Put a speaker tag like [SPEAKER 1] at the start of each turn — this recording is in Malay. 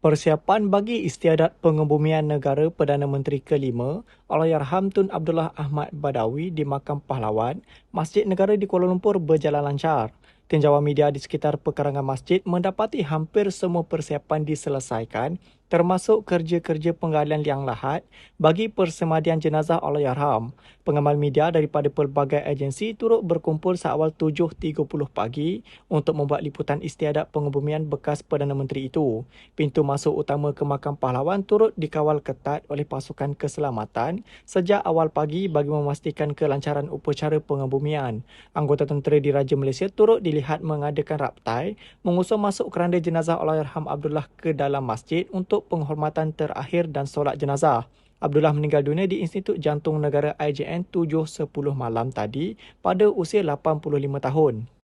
[SPEAKER 1] Persiapan bagi istiadat pengebumian negara Perdana Menteri kelima, Allahyarham Tun Abdullah Ahmad Badawi di Makam Pahlawan, Masjid Negara di Kuala Lumpur berjalan lancar. Tinjauan media di sekitar pekarangan masjid mendapati hampir semua persiapan diselesaikan termasuk kerja-kerja penggalian liang lahat bagi persemadian jenazah Allahyarham. Pengamal media daripada pelbagai agensi turut berkumpul seawal 7.30 pagi untuk membuat liputan istiadat pengebumian bekas Perdana Menteri itu. Pintu masuk utama ke makam pahlawan turut dikawal ketat oleh pasukan keselamatan sejak awal pagi bagi memastikan kelancaran upacara pengebumian. Anggota tentera di Raja Malaysia turut dilihat mengadakan raptai mengusung masuk keranda jenazah Allahyarham Abdullah ke dalam masjid untuk untuk penghormatan terakhir dan solat jenazah. Abdullah meninggal dunia di Institut Jantung Negara IJN 7.10 malam tadi pada usia 85 tahun.